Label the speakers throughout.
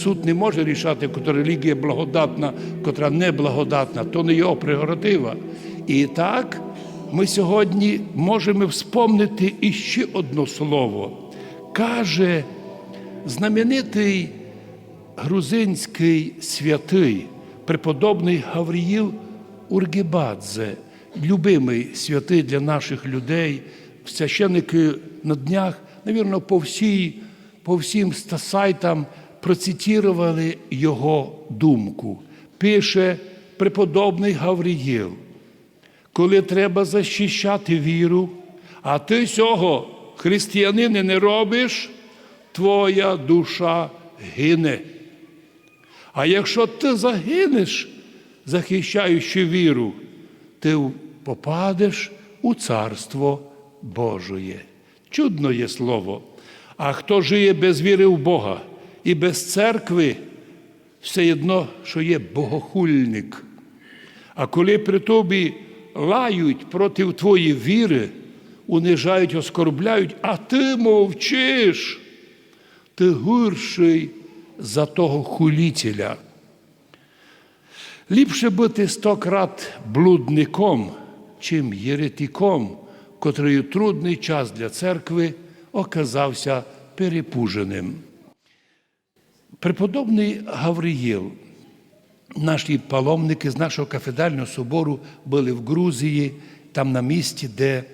Speaker 1: суд не може рішати, котра релігія благодатна, котра неблагодатна, то не його прерогатива. І так ми сьогодні можемо вспомнити іще одне слово. Каже знаменитий грузинський святий, преподобний Гавріїл Ургібадзе, любимий святий для наших людей, священники на днях, навірно, по, всій, по всім сайтам процитували його думку. Пише преподобний Гавріїл, коли треба захищати віру, а ти цього, християнини, не робиш, твоя душа гине. А якщо ти загинеш, захищаючи віру, ти попадеш у Царство Божоє. Чудно є слово. А хто жиє без віри в Бога і без церкви, все одно, що є богохульник. А коли при тобі лають проти твоєї віри, унижають, оскорбляють, а ти мовчиш, ти гірший за того хулителя. Ліпше бути сто крат блудником, чим єретиком, котрий у трудний час для церкви оказався перепуженим. Преподобний Гавриїл, наші паломники з нашого кафедрального собору були в Грузії, там на місці, де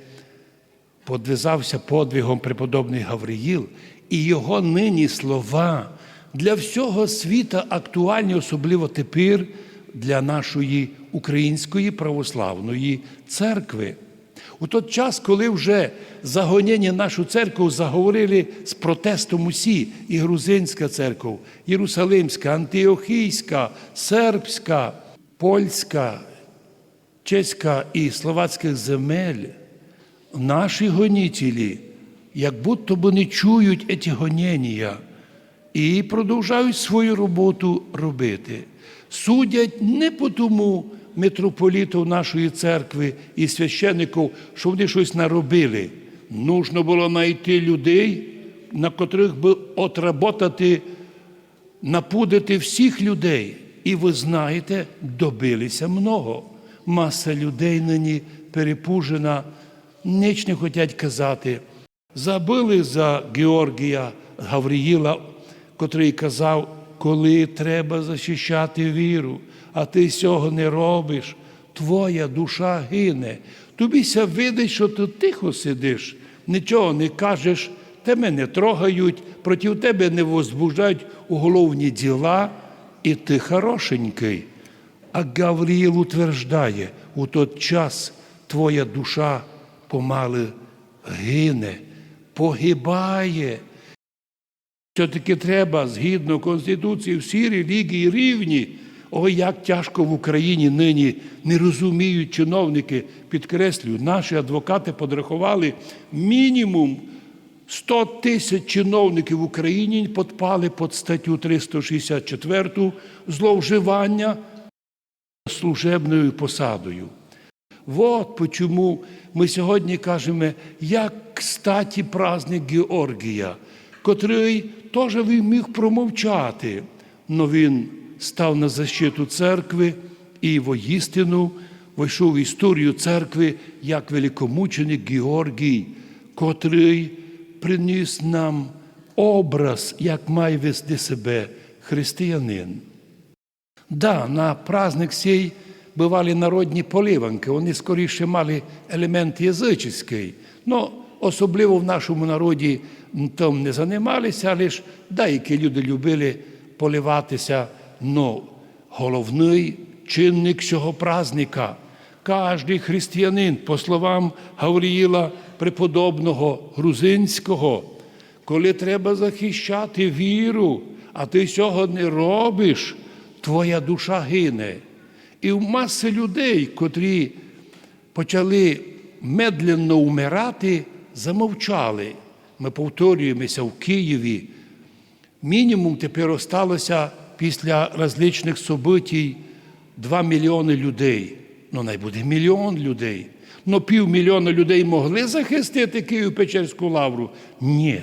Speaker 1: подвизався подвигом преподобний Гавриїл, і його нині слова для всього світа актуальні, особливо тепер для нашої української православної церкви. У той час, коли вже загонення нашу церкву заговорили з протестом усі, і грузинська церква, Єрусалимська, Антиохійська, сербська, польська, чеська і словацьких земель, наші гонителі, як будто би не чують ці гонення і продовжують свою роботу робити. Судять не по тому митрополітів нашої церкви і священників, що вони щось наробили. Нужно було знайти людей, на котрих би отработати, напудити всіх людей. І ви знаєте, добилися много. Маса людей нині перепужена, ніч не хочуть казати. Забили за Георгія Гавріїла, котрий казав, коли треба захищати віру, а ти цього не робиш, твоя душа гине. Тобіся видить, що ти тихо сидиш, нічого не кажеш, тебе не трогають, проти тебе не возбуждають уголовні діла, і ти хорошенький. А Гавріїл утверждає, у той час твоя душа помали гине, погибає. Все-таки треба, згідно Конституції, всі релігії рівні. Ой, як тяжко в Україні нині не розуміють чиновники, підкреслюю, наші адвокати подрахували мінімум 100 тисяч чиновників в Україні підпали під статтю 364 зловживання служебною посадою. Вот почему ми сьогодні кажемо, як кстаті праздник Георгія, котрий теж міг промовчати, но він став на защиту церкви і воістину вийшов в історію церкви як великомученик Георгій, котрий приніс нам образ, як має вести себе християнин. Да, на праздник сей бували народні поливанки, вони скоріше мали елемент язичний. Ну, особливо в нашому народі тим не займалися, але ж деякі люди любили поливатися. Ну, головний чинник цього праздника. Кожний християнин, по словам Гавріїла преподобного грузинського, коли треба захищати віру, а ти цього не робиш, твоя душа гине. І в маси людей, котрі почали медленно вмирати, замовчали. Ми повторюємося в Києві. Мінімум тепер осталося після различних событій 2 мільйони людей. Ну, най буде мільйон людей. Ну, півмільйона людей могли захистити Київ Печерську лавру? Ні.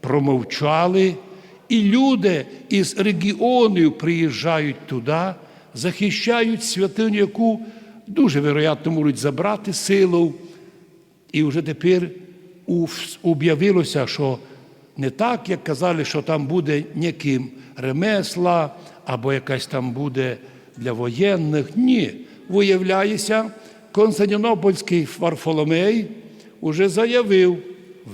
Speaker 1: Промовчали І люди із регіонів приїжджають туди, захищають святиню, яку дуже вероятно можуть забрати силу. І вже тепер об'явилося, що не так, як казали, що там буде няким ремесла або якась там буде для воєнних. Ні. Виявляється, Константинопольський Варфоломей уже заявив,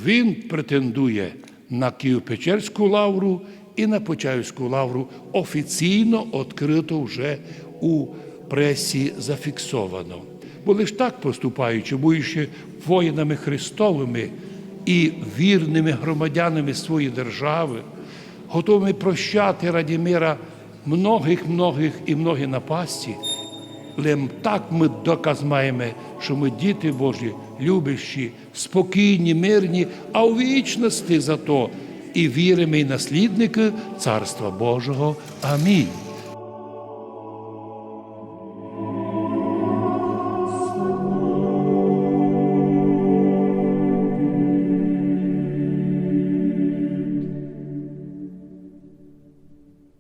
Speaker 1: він претендує на Києво-Печерську лавру і на Почаївську лавру офіційно відкрито вже у пресі зафіксовано. Бо лиш так поступаючи, будучи воїнами Христовими і вірними громадянами своєї держави, готовими прощати раді мира многих, многих і многі напасті, Лем так ми доказ маємо, що ми діти Божі, любящі, спокійні, мирні, а у вічності зато і віримо, і наслідники Царства Божого. Амінь.